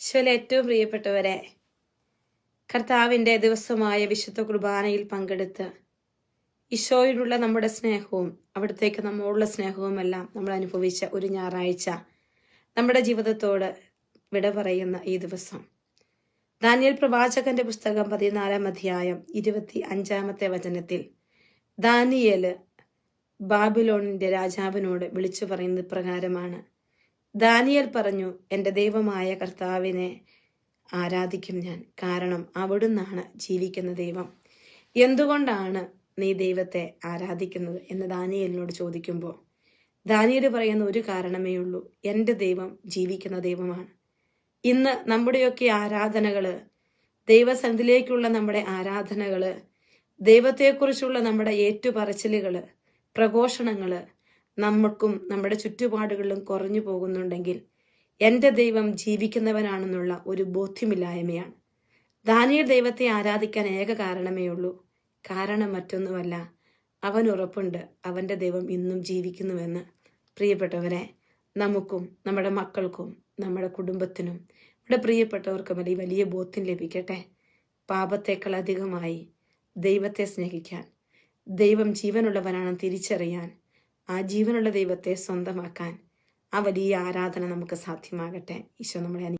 ഈശോയിലെ ഏറ്റവും പ്രിയപ്പെട്ടവരെ കർത്താവിന്റെ ദിവസമായ വിശുദ്ധ കുർബാനയിൽ പങ്കെടുത്ത് ഈശോയിലുള്ള നമ്മുടെ സ്നേഹവും അവിടത്തേക്ക് നമ്മോടുള്ള സ്നേഹവും എല്ലാം നമ്മൾ അനുഭവിച്ച ഒരു ഞായറാഴ്ച നമ്മുടെ ജീവിതത്തോട് വിട പറയുന്ന ഈ ദിവസം. ദാനിയൽ പ്രവാചകന്റെ പുസ്തകം പതിനാലാം അധ്യായം ഇരുപത്തി അഞ്ചാമത്തെ വചനത്തിൽ ദാനിയേൽ ബാബിലോണിന്റെ രാജാവിനോട് വിളിച്ചു പറയുന്നത് പ്രകാരമാണ്. ദാനിയൽ പറഞ്ഞു എന്റെ ദൈവമായ കർത്താവിനെ ആരാധിക്കും ഞാൻ. കാരണം അവിടുന്നാണ് ജീവിക്കുന്ന ദൈവം. എന്തുകൊണ്ടാണ് നീ ദൈവത്തെ ആരാധിക്കുന്നത്? എന്ന് ദാനിയലിനോട് ചോദിക്കുമ്പോൾ ദാനിയൽ പറയുന്ന ഒരു കാരണമേ ഉള്ളൂ. എന്റെ ദൈവം ജീവിക്കുന്ന ദൈവമാണ്. ഇന്ന് നമ്മുടെയൊക്കെ ആരാധനകൾ ദൈവസന്നിധിയിലേക്കുള്ള നമ്മുടെ ആരാധനകൾ ദൈവത്തെക്കുറിച്ചുള്ള നമ്മുടെ ഏറ്റുപറച്ചിലുകൾ പ്രഘോഷണങ്ങൾ നമുക്കും നമ്മുടെ ചുറ്റുപാടുകളിലും കുറഞ്ഞു പോകുന്നുണ്ടെങ്കിൽ എന്റെ ദൈവം ജീവിക്കുന്നവനാണെന്നുള്ള ഒരു ബോധ്യമില്ലായ്മയാണ്. ദാനിയൽ ദൈവത്തെ ആരാധിക്കാൻ ഏക കാരണമേ ഉള്ളൂ. കാരണം മറ്റൊന്നുമല്ല അവൻ ഉറപ്പുണ്ട് അവന്റെ ദൈവം ഇന്നും ജീവിക്കുന്നുവെന്ന്. പ്രിയപ്പെട്ടവരെ നമുക്കും നമ്മുടെ മക്കൾക്കും നമ്മുടെ കുടുംബത്തിനും നമ്മുടെ പ്രിയപ്പെട്ടവർക്കും അല്ലെങ്കിൽ വലിയ ബോധ്യം ലഭിക്കട്ടെ. പാപത്തേക്കാൾ അധികമായി ദൈവത്തെ സ്നേഹിക്കാൻ ദൈവം ജീവനുള്ളവനാണെന്ന് തിരിച്ചറിയാൻ ആ ജീവനുള്ള ദൈവത്തെ സ്വന്തമാക്കാൻ ആ വലിയ ആരാധന നമുക്ക് സാധ്യമാകട്ടെ. ഈശോ നമ്മളെ